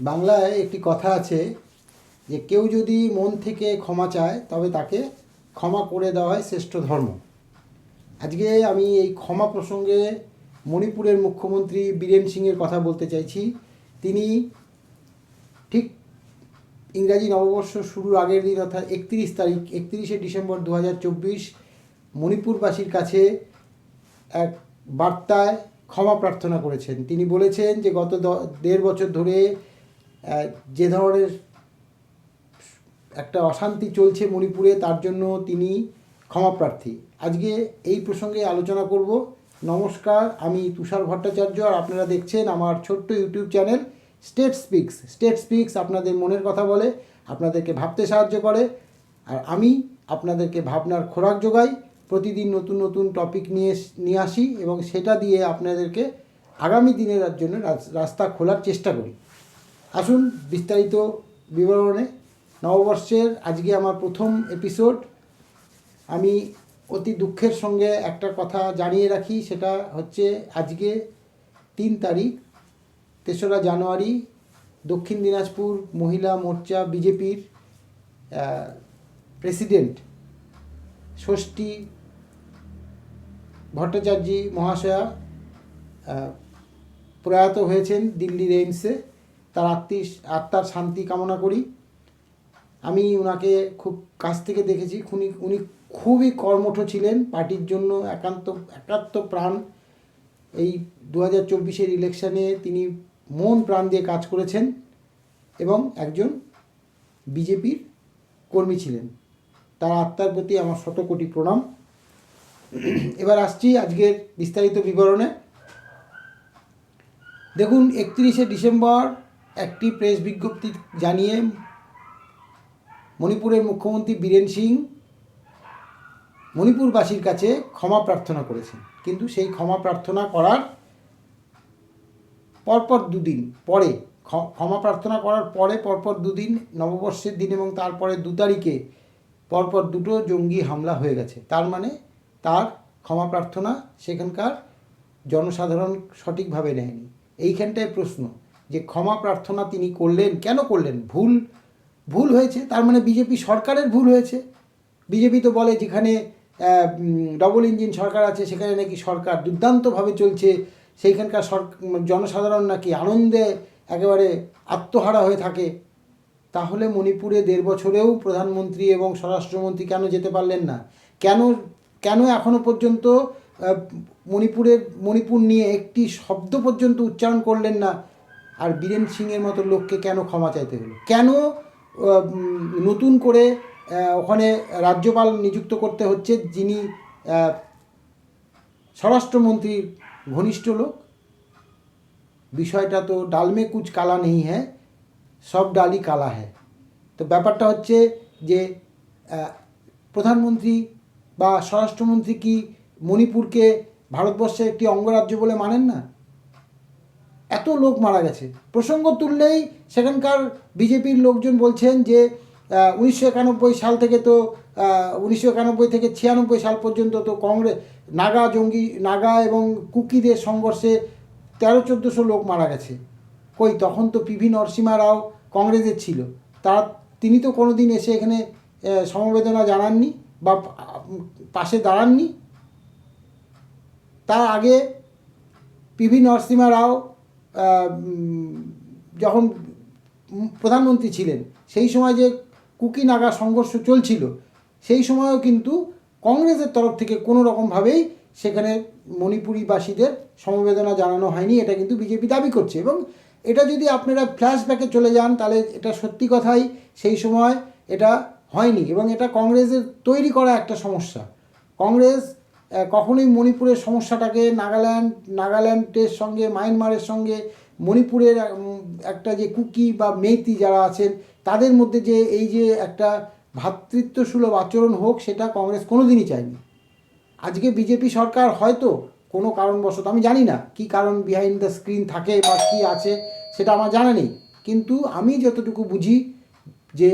বাংলায় একটি কথা আছে যে, কেউ যদি মন থেকে ক্ষমা চায়, তবে তাকে ক্ষমা করে দেওয়া হয় শ্রেষ্ঠ ধর্ম। আজকে আমি এই ক্ষমা প্রসঙ্গে মণিপুরের মুখ্যমন্ত্রী বীরেন সিংয়ের কথা বলতে চাইছি। তিনি ঠিক ইংরাজি নববর্ষ শুরুর আগের দিন, অর্থাৎ একত্রিশ তারিখ, একত্রিশে ডিসেম্বর দু হাজার চব্বিশ, মণিপুরবাসীর কাছে এক বার্তায় ক্ষমা প্রার্থনা করেছেন। তিনি বলেছেন যে, গত দেড় বছর ধরে যে ধরনের একটা অশান্তি চলছে মণিপুরে, তার জন্য তিনি ক্ষমা প্রার্থী। আজকে এই প্রসঙ্গে আলোচনা করব। নমস্কার, আমি তুষার ভট্টাচার্য আর আপনারা দেখছেন আমার ছোট্ট YouTube channel state speaks state speaks আপনাদের মনের কথা বলে, আপনাদেরকে ভাবতে সাহায্য করে। আর আমি আপনাদেরকে ভাবনার খোরাক যোগাই। প্রতিদিন নতুন নতুন টপিক নিয়ে নিয়ে আসি এবং সেটা দিয়ে আপনাদেরকে আগামী দিনের জন্য রাস- রাস্তা খোলার চেষ্টা করি। আসুন বিস্তারিত বিবরণে। নববর্ষের আজকে আমার প্রথম এপিসোড আমি অতি দুঃখের সঙ্গে একটা কথা জানিয়ে রাখি, সেটা হচ্ছে আজকে তিন তারিখ, তেসরা জানুয়ারি, দক্ষিণ দিনাজপুর মহিলা মোর্চা বিজেপির প্রেসিডেন্ট ষষ্ঠী ভট্টাচার্যী মহাশয়া প্রয়াত হয়েছেন দিল্লির এইমসে। তার আত্মী, আত্মার শান্তি কামনা করি। আমি ওনাকে খুব কাছ থেকে দেখেছি। উনি উনি খুবই কর্মঠ ছিলেন। পার্টির জন্য একান্ত, একাত্ম প্রাণ। এই দু হাজার চব্বিশের ইলেকশানে তিনি মন প্রাণ দিয়ে কাজ করেছেন এবং একজন বিজেপির কর্মী ছিলেন। তার আত্মার প্রতি আমার শত কোটি প্রণাম। এবার আসছি আজকের বিস্তারিত বিবরণে। দেখুন, একত্রিশে ডিসেম্বর একটি প্রেস বিজ্ঞপ্তি জানিয়ে মণিপুরের মুখ্যমন্ত্রী বীরেন সিং মণিপুরবাসীর কাছে ক্ষমা প্রার্থনা করেছেন। কিন্তু সেই ক্ষমা প্রার্থনা করার পরপর দুদিন পরে ক্ষ- ক্ষমা প্রার্থনা করার পরে পরপর দুদিন, নববর্ষের দিন এবং তারপরে দু তারিখে পরপর দুটো জঙ্গি হামলা হয়ে গেছে। তার মানে তার ক্ষমা প্রার্থনা সেখানকার জনসাধারণ সঠিকভাবে নেয়নি। এইখানটায় প্রশ্ন যে ক্ষমা প্রার্থনা তিনি করলেন, কেন করলেন? ভুল ভুল হয়েছে। তার মানে বিজেপি সরকারের ভুল হয়েছে। বিজেপি তো বলে যেখানে ডবল ইঞ্জিন সরকার আছে, সেখানে নাকি সরকার দুর্দান্তভাবে চলছে। সেইখানকার জনসাধারণ নাকি আনন্দে একেবারে আত্মহারা হয়ে থাকে। তাহলে মণিপুরে দেড় বছরেও প্রধানমন্ত্রী এবং স্বরাষ্ট্রমন্ত্রী কেন যেতে পারলেন না? কেন কেন এখনও পর্যন্ত মণিপুরের, মণিপুর নিয়ে একটি শব্দ পর্যন্ত উচ্চারণ করলেন না? আর বীরেন সিংয়ের মতো লোককে কেন ক্ষমা চাইতে হলো? কেন নতুন করে ওখানে রাজ্যপাল নিযুক্ত করতে হচ্ছে যিনি স্বরাষ্ট্রমন্ত্রীর ঘনিষ্ঠ লোক? বিষয়টা তো ডালমে কুচ কালা নেই হ্যাঁ? সব ডালই কালা হ্যাঁ? তো ব্যাপারটা হচ্ছে যে প্রধানমন্ত্রী বা স্বরাষ্ট্রমন্ত্রী কি মণিপুরকে ভারতবর্ষের একটি অঙ্গরাজ্য বলে মানেন না? এত লোক মারা গেছে। প্রসঙ্গ তুললেই সেখানকার বিজেপির লোকজন বলছেন যে উনিশশো একানব্বই সাল থেকে তো উনিশশো একানব্বই থেকে ছিয়ানব্বই সাল পর্যন্ত তো কংগ্রেস, নাগা জঙ্গি, নাগা এবং কুকিদের সংঘর্ষে তেরো চোদ্দোশো লোক মারা গেছে। কই, তখন তো পিভি নরসিমা রাও কংগ্রেসের ছিল। তার তিনি তো কোনো দিন এসে এখানে সমবেদনা জানাননি বা পাশে দাঁড়াননি? তার আগে পিভি নরসিমা রাও যখন প্রধানমন্ত্রী ছিলেন, সেই সময় যে কুকি নাগা সংঘর্ষ চলছিল, সেই সময়ও কিন্তু কংগ্রেসের তরফ থেকে কোনো রকমভাবেই সেখানে মণিপুরীবাসীদের সমবেদনা জানানো হয়নি। এটা কিন্তু বিজেপি দাবি করছে এবং এটা যদি আপনারা ফ্ল্যাশব্যাকে চলে যান, তাহলে এটা সত্যি কথাই সেই সময় এটা হয়নি এবং এটা কংগ্রেসের তৈরি করা একটা সমস্যা। কংগ্রেস কখনোই মণিপুরের সমস্যাটাকে নাগাল্যান্ড, নাগাল্যান্ডের সঙ্গে, মায়ানমারের সঙ্গে, মণিপুরের একটা যে কুকি বা মেইতি যারা আছেন, তাদের মধ্যে যে এই যে একটা ভ্রাতৃত্বসুলভ আচরণ হোক, সেটা কংগ্রেস কোনোদিনই চায়নি। আজকে বিজেপি সরকার হয়তো কোনো কারণবশত, আমি জানি না কি কারণ বিহাইন্ড দ্য স্ক্রিন থাকে বা কী আছে, সেটা আমার জানা নেই। কিন্তু আমি যতটুকু বুঝি যে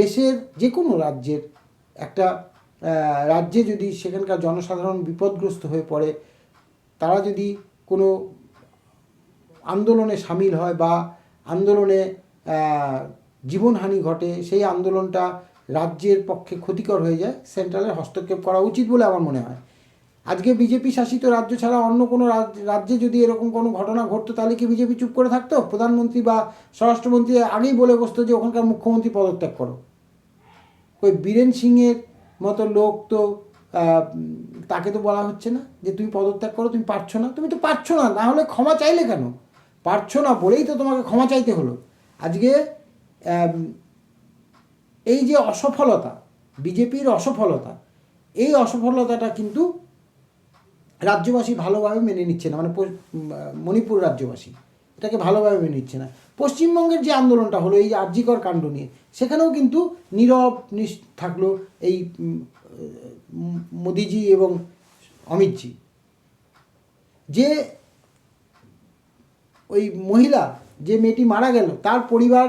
দেশের যে কোনো রাজ্যের একটা রাজ্যে যদি সেখানকার জনসাধারণ বিপদগ্রস্ত হয়ে পড়ে, তারা যদি কোনো আন্দোলনে সামিল হয় বা আন্দোলনে জীবনহানি ঘটে, সেই আন্দোলনটা রাজ্যের পক্ষে ক্ষতিকর হয়ে যায়, সেন্ট্রালের হস্তক্ষেপ করা উচিত বলে আমার মনে হয়। আজকে বিজেপি শাসিত রাজ্য ছাড়া অন্য কোনো রাজ্যে যদি এরকম কোনো ঘটনা ঘটতো, তাহলে কি বিজেপি চুপ করে থাকতো? প্রধানমন্ত্রী বা স্বরাষ্ট্রমন্ত্রী আগেই বলে বসতো যে, ওখানকার মুখ্যমন্ত্রী পদত্যাগ করো। ওই বীরেন সিংয়ের মতো লোক তো তাকে তো বলা হচ্ছে না যে তুমি পদত্যাগ করো, তুমি পারছ না। তুমি তো পারছ না না হলে ক্ষমা চাইলে কেন? পারছ না বলেই তো তোমাকে ক্ষমা চাইতে হলো। আজকে এই যে অসফলতা, বিজেপির অসফলতা, এই অসফলতাটা কিন্তু রাজ্যবাসী ভালোভাবে মেনে নিচ্ছে না মানে মণিপুর রাজ্যবাসী। এটাকে ভালোভাবে মেনে নিচ্ছে না। পশ্চিমবঙ্গের যে আন্দোলনটা হলো, এই আর্যিকর কাণ্ড নিয়ে, সেখানেও কিন্তু নীরব, নিস, থাকল এই মোদিজি এবং অমিতজি। যে ওই মহিলা, যে মেয়েটি মারা গেল, তার পরিবার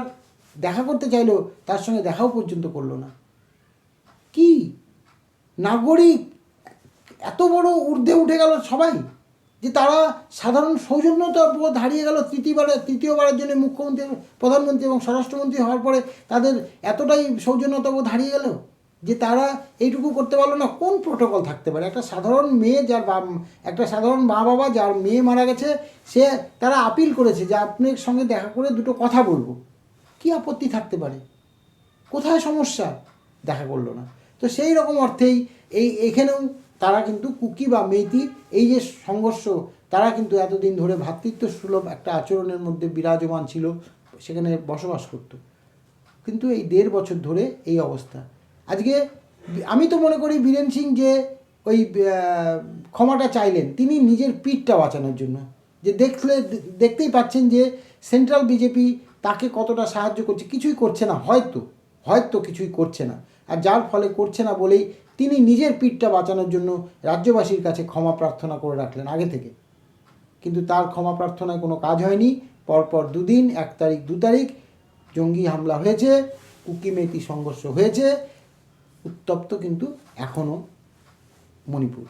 দেখা করতে চাইলো, তার সঙ্গে দেখাও পর্যন্ত করল না। কি? নাগরিক, এত বড় ঊর্ধ্বে উঠে গেল সবাই? যে তারা সাধারণ সৌজন্যতা বোধ হারিয়ে গেল তৃতীয়বারের তৃতীয়বারের জন্য মুখ্যমন্ত্রী, প্রধানমন্ত্রী এবং স্বরাষ্ট্রমন্ত্রী হওয়ার পরে তাদের এতটাই সৌজন্যতা বোধ হারিয়ে গেল যে তারা এইটুকু করতে পারল না। কোন প্রোটোকল থাকতে পারে? একটা সাধারণ মেয়ে যার একটা সাধারণ মা বাবা যার মেয়ে মারা গেছে, সে তারা আপিল করেছে যে আপনার সঙ্গে দেখা করে দুটো কথা বলব। কি আপত্তি থাকতে পারে? কোথায় সমস্যা? দেখা করল না। তো সেই রকম অর্থেই এই এখানেও তারা কিন্তু কুকি বা মেইতি এই যে সংঘর্ষ, তারা কিন্তু এতদিন ধরে ভ্রাতৃত্ব সুলভ একটা আচরণের মধ্যে বিরাজমান ছিল, সেখানে বসবাস করত। কিন্তু এই দেড় বছর ধরে এই অবস্থা। আজকে আমি তো মনে করি বীরেন সিং যে ওই ক্ষমাটা চাইলেন, তিনি নিজের পিঠটা বাঁচানোর জন্য। যে দেখলে, দেখতেই পাচ্ছেন যে সেন্ট্রাল বিজেপি তাকে কতটা সাহায্য করছে, কিছুই করছে না, হয়তো হয়তো কিছুই করছে না। আর যার ফলে করছে না বলেই তিনি নিজের পিঠটা বাঁচানোর জন্য রাজ্যবাসীর কাছে ক্ষমা প্রার্থনা করে রাখলেন আগে থেকে। কিন্তু তার ক্ষমা প্রার্থনায় কোনো কাজ হয়নি। পরপর দুদিন এক তারিখ দু তারিখ জঙ্গি হামলা হয়েছে কুকিমেতি সংঘর্ষ হয়েছে উত্তপ্ত কিন্তু এখনও মণিপুর।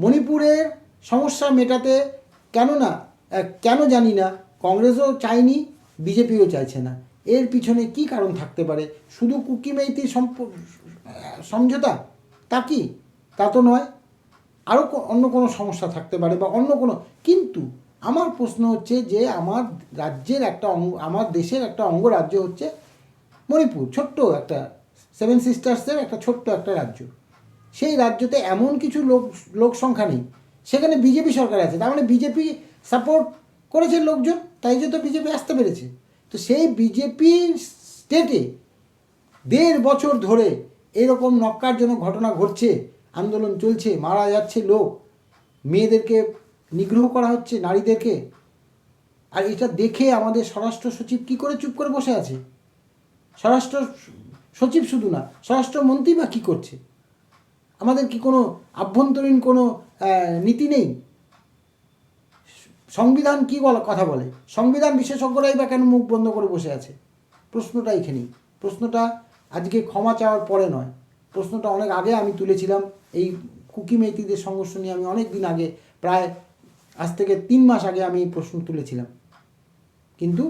মণিপুরের সমস্যা মেটাতে কেননা আহ, কেন জানি না কংগ্রেসও চায়নি বিজেপিও চাইছে না। এর পিছনে কি কারণ থাকতে পারে? শুধু কুকি মেইতির সম্প- সমঝোতা? তা কি? তা তো নয়। আরও অন্য কোনো সমস্যা থাকতে পারে বা অন্য কোনো কিন্তু আমার প্রশ্ন হচ্ছে যে আমার রাজ্যের একটা অঙ্গ আমার দেশের একটা অঙ্গরাজ্য হচ্ছে মণিপুর। ছোট্ট একটা সেভেন সিস্টার্সের একটা ছোট্ট একটা রাজ্য। সেই রাজ্যতে এমন কিছু লোক লোক সংখ্যা নেই। সেখানে বিজেপি সরকার আছে। তার মানে বিজেপি সাপোর্ট করেছে লোকজন, তাই জন্য বিজেপি আসতে পেরেছে। তো সেই বিজেপি স্টেটে দেড় বছর ধরে এরকম নক্কারজনক ঘটনা ঘটছে, আন্দোলন চলছে, মারা যাচ্ছে লোক, মেয়েদেরকে নিগ্রহ করা হচ্ছে, নারীদেরকে। আর এটা দেখে আমাদের স্বরাষ্ট্র সচিব কী করে চুপ করে বসে আছে? স্বরাষ্ট্র সচিব শুধু না, স্বরাষ্ট্রমন্ত্রী বা কী করছে? আমাদের কি কোনো আভ্যন্তরীণ কোনো নীতি নেই? সংবিধান কি বলা, কথা বলে? সংবিধান বিশেষজ্ঞরাই বা কেন মুখ বন্ধ করে বসে আছে? প্রশ্নটা এখানেই। প্রশ্নটা আজকে ক্ষমা চাওয়ার পরে নয়। প্রশ্নটা অনেক আগে আমি তুলেছিলাম। এই কুকি মেয়েতিদের সংঘর্ষ নিয়ে আমি অনেক দিন আগে, প্রায় আজ থেকে তিন মাস আগে আমি এই প্রশ্ন তুলেছিলাম। কিন্তু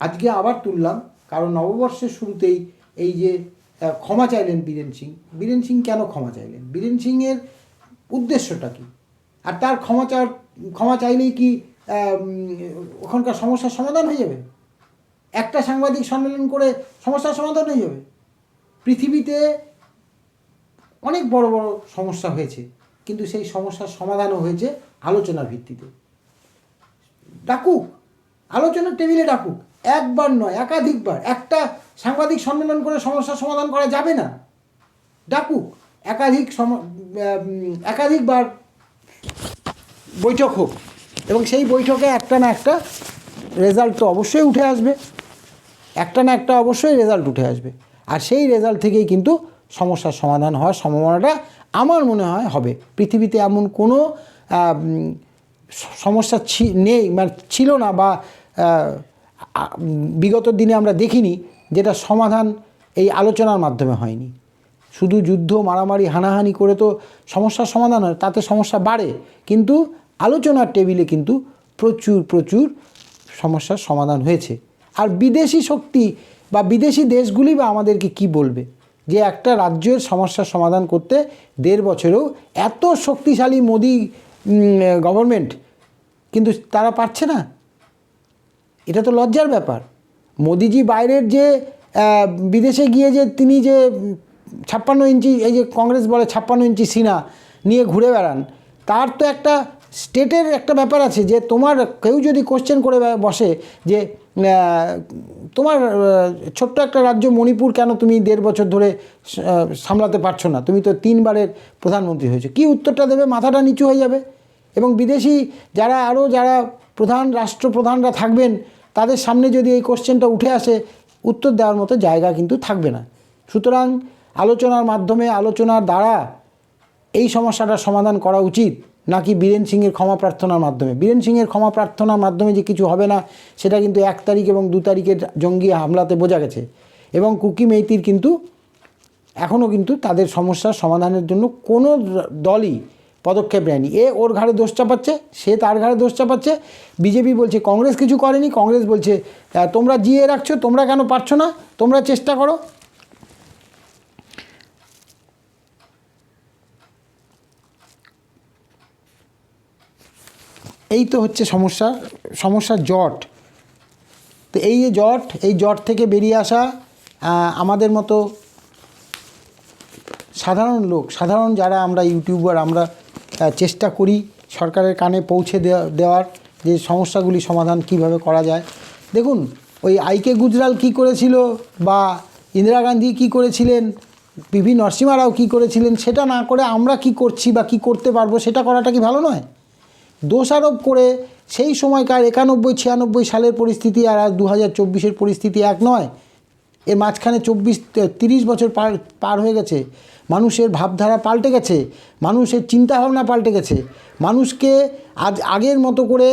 আজকে আবার তুললাম, কারণ নববর্ষের শুরুতেই এই যে ক্ষমা চাইলেন বীরেন সিং। বীরেন সিং কেন ক্ষমা চাইলেন? বীরেন সিংয়ের উদ্দেশ্যটা কি? আর তার ক্ষমা চাওয়ার, ক্ষমা চাইলেই কি ওখানকার সমস্যার সমাধান হয়ে যাবে? একটা সাংবাদিক সম্মেলন করে সমস্যার সমাধান হয়ে যাবে। পৃথিবীতে অনেক বড় বড় সমস্যা হয়েছে, কিন্তু সেই সমস্যার সমাধানও হয়েছে আলোচনার ভিত্তিতে। ডাকুক, আলোচনার টেবিলে ডাকুক, একবার নয়, একাধিকবার, একটা সাংবাদিক সম্মেলন করে সমস্যার সমাধান করা যাবে না। ডাকুক, একাধিক সম একাধিকবার বৈঠক হোক, এবং সেই বৈঠকে একটা না একটা রেজাল্ট তো অবশ্যই উঠে আসবে। একটা না একটা অবশ্যই রেজাল্ট উঠে আসবে। আর সেই রেজাল্ট থেকেই কিন্তু সমস্যার সমাধান হওয়ার সম্ভাবনাটা আমার মনে হয় হবে। পৃথিবীতে এমন কোনো সমস্যা ছি- নেই মানে ছিল না বা বিগত দিনে আমরা দেখিনি যেটা সমাধান এই আলোচনার মাধ্যমে হয়নি। শুধু যুদ্ধ, মারামারি, হানাহানি করে তো সমস্যার সমাধান হয়, তাতে সমস্যা বাড়ে। কিন্তু আলোচনার টেবিলে কিন্তু প্রচুর প্রচুর সমস্যার সমাধান হয়েছে। আর বিদেশি শক্তি বা বিদেশি দেশগুলি বা আমাদেরকে কি বলবে? যে একটা রাজ্যের সমস্যার সমাধান করতে দেড় বছরেও এত শক্তিশালী মোদি গভর্নমেন্ট কিন্তু তারা পারছে না। এটা তো লজ্জার ব্যাপার। মোদিজি বাইরের যে বিদেশে গিয়ে যে তিনি যে ছাপ্পান্ন ইঞ্চি, এই যে কংগ্রেস বলে ছাপ্পান্ন ইঞ্চি সিনা নিয়ে ঘুরে বেড়ান, তার তো একটা স্টেটের একটা ব্যাপার আছে যে তোমার কেউ যদি কোশ্চেন করে বসে যে তোমার ছোট্ট একটা রাজ্য মণিপুর কেন তুমি দেড় বছর ধরে সামলাতে পারছ না? তুমি তো তিনবারের প্রধানমন্ত্রী হয়েছো। কী উত্তরটা দেবে? মাথাটা নিচু হয়ে যাবে। এবং বিদেশি যারা, আরও যারা প্রধান রাষ্ট্রপ্রধানরা থাকবেন, তাদের সামনে যদি এই কোশ্চেনটা উঠে আসে, উত্তর দেওয়ার মতো জায়গা কিন্তু থাকবে না। সুতরাং আলোচনার মাধ্যমে আলোচনার দ্বারা এই সমস্যাটার সমাধান করা উচিত। নাকি বীরেন সিংয়ের ক্ষমা প্রার্থনার মাধ্যমে? বীরেন সিংয়ের ক্ষমা প্রার্থনার মাধ্যমে যে কিছু হবে না, সেটা কিন্তু এক তারিখ এবং দু তারিখের জঙ্গি হামলাতে বোঝা গেছে। এবং কুকি মেইতির কিন্তু এখনও কিন্তু তাদের সমস্যার সমাধানের জন্য কোনো দলই পদক্ষেপ নেয়নি। এ ওর ঘাড়ে দোষ চাপাচ্ছে, সে তার ঘাড়ে দোষ চাপাচ্ছে। বিজেপি বলছে, কংগ্রেস কিছু করেনি। কংগ্রেস বলছে তোমরা জিয়ে রাখছো, তোমরা কেন পারছ না? তোমরা চেষ্টা করো। এই তো হচ্ছে সমস্যা, সমস্যার জট। তো এই যে জট, এই জট থেকে বেরিয়ে আসা আমাদের মতো সাধারণ লোক, সাধারণ যারা আমরা ইউটিউবার, আমরা চেষ্টা করি সরকারের কানে পৌঁছে দেওয়া দেওয়ার যে সমস্যাগুলি সমাধান কীভাবে করা যায়। দেখুন, ওই আইকে গুজরাল কি করেছিল বা ইন্দিরা গান্ধী কি করেছিলেন পিভি নরসিমা রাও কী করেছিলেন, সেটা না করে আমরা কি করছি বা কি করতে পারব, সেটা করাটা কি ভালো নয়? দোষারোপ করে সেই সময়কার একানব্বই, ছিয়ানব্বই সালের পরিস্থিতি আর দু হাজার চব্বিশের পরিস্থিতি এক নয়। এর মাঝখানে চব্বিশ তিরিশ বছর পার পার হয়ে গেছে। মানুষের ভাবধারা পাল্টে গেছে। মানুষের চিন্তাভাবনা পাল্টে গেছে। মানুষকে আজ আগের মতো করে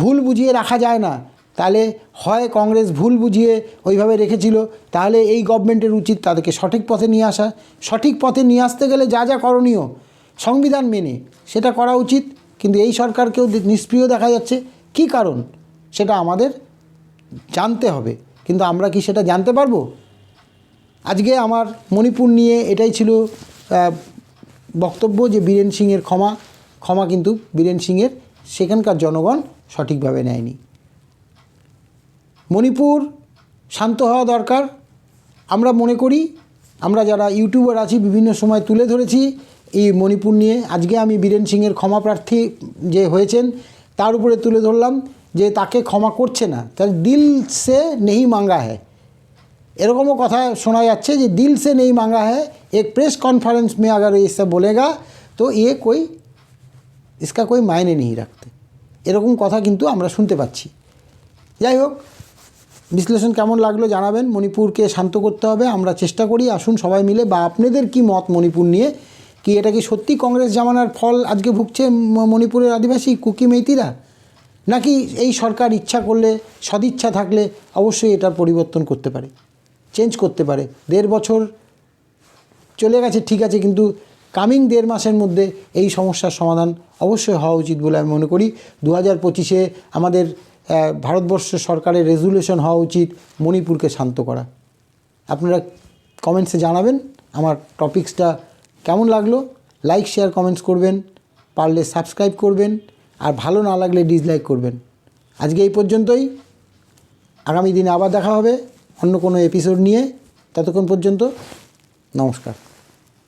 ভুল বুঝিয়ে রাখা যায় না। তাহলে হয় কংগ্রেস ভুল বুঝিয়ে ওইভাবে রেখেছিল, তাহলে এই গভর্নমেন্টের উচিত তাদেরকে সঠিক পথে নিয়ে আসা। সঠিক পথে নিয়ে আসতে গেলে যা যা করণীয়, সংবিধান মেনে সেটা করা উচিত। কিন্তু এই সরকারকেও নিষ্ক্রিয় দেখা যাচ্ছে। কি কারণ? সেটা আমাদের জানতে হবে। কিন্তু আমরা কি সেটা জানতে পারব? আজকে আমার মণিপুর নিয়ে এটাই ছিল বক্তব্য যে বীরেন সিংয়ের ক্ষমা। ক্ষমা কিন্তু বীরেন সিংয়ের, সেখানকার জনগণ সঠিকভাবে নেয়নি। মণিপুর শান্ত হওয়া দরকার। আমরা মনে করি, আমরা যারা ইউটিউবার আছি, বিভিন্ন সময় তুলে ধরেছি এই মণিপুর নিয়ে আজকে আমি বীরেন সিংয়ের ক্ষমা প্রার্থী যে হয়েছেন তার উপরে তুলে ধরলাম যে তাকে ক্ষমা করছে না তার দিল সে নেই মাঙ্গা হ্যায় এরকমও কথা শোনা যাচ্ছে যে দিল से नहीं मांगा है एक प्रेस कॉन्फ्रेंस में अगर ये सब बोलेगा तो ये कोई इसका कोई मायने नहीं रखते এরকম কথা কিন্তু আমরা শুনতে পাচ্ছি যাই হোক বিশ্লেষণ কেমন লাগলো জানাবেন মণিপুরকে শান্ত করতে হবে আমরা চেষ্টা করি আসুন সবাই মিলে বা আপনাদের কি মত মণিপুর নিয়ে কি এটা কি সত্যি কংগ্রেস জামানার ফল আজকে ভুগছে মণিপুরের আদিবাসী কুকি মেইতিরা? নাকি এই সরকার ইচ্ছা করলে, সদিচ্ছা থাকলে অবশ্যই এটার পরিবর্তন করতে পারে চেঞ্জ করতে পারে? দেড় বছর চলে গেছে, ঠিক আছে, কিন্তু কামিং দেড় মাসের মধ্যে এই সমস্যার সমাধান অবশ্যই হওয়া উচিত বলে আমি মনে করি। দু হাজার পঁচিশে আমাদের ভারতবর্ষ সরকারের রেজুলেশন হওয়া উচিত মণিপুরকে শান্ত করা। আপনারা কমেন্টসে জানাবেন। আমার টপিক্সটা কেমন লাগল? লাইক শেয়ার কমেন্টস করবেন, পারলে সাবস্ক্রাইব করবেন, আর ভালো না লাগলে ডিসলাইক করবেন। আজকে এই পর্যন্তই। আগামী দিনে আবার দেখা হবে অন্য কোনো এপিসোড নিয়ে। ততক্ষণ পর্যন্ত নমস্কার।